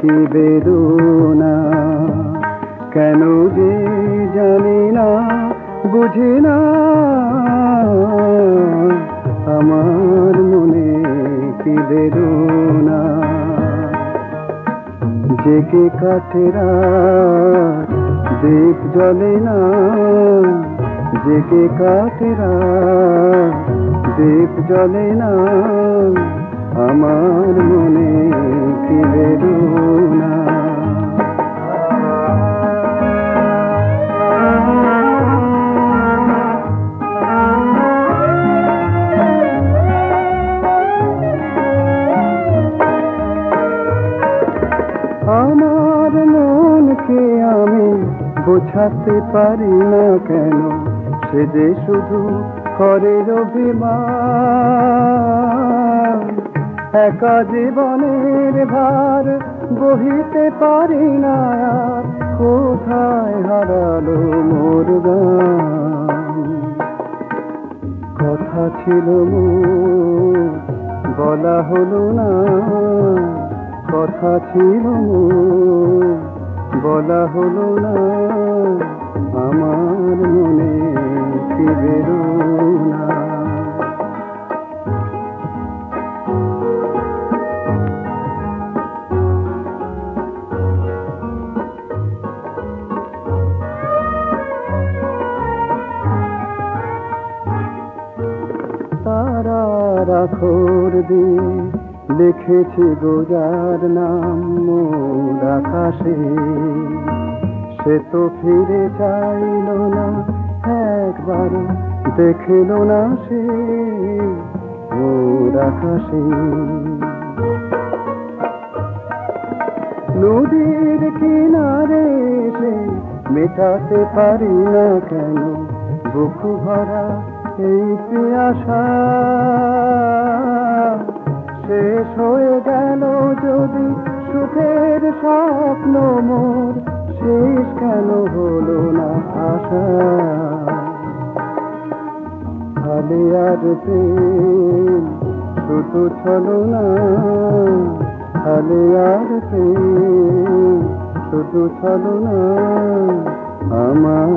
কি বেদনা? কেন যে জানি না, বুঝি না। আমার মনে কি বেদনা? জেগে কাঠেরা দীপ জ্বলে না। জেগে কাঠেরা দীপ জ্বলে না। আমার মনে কি আমার মনকে আমি বোঝাতে পারি না কেন, সে যে শুধু করে অভিমান একা জীবনের ভার বহিতে পারি না। আর কোথায় হারালো মোর কথা ছিল বলা হলো না। কথা ছিল বলা হলো না। আমার মনে কি বেরোনা রাখর দিয়ে লিখেছি গোজার নাম মোর আকাশে। সে তো ফিরে চাইল না, একবার দেখিল না সে মোর আকাশে। নদীর কিনারে এসে মেটাতে পারি না কেন, বুক ভরা এই পিয়াসা শেষ হয়ে গেল যদি সুখের স্বপ্ন মোর। শেষ কেন হলো না আশা? খালি আর প্রেম, শুধু ছলো না খালি আর প্রেম, শুধু ছলো না আমার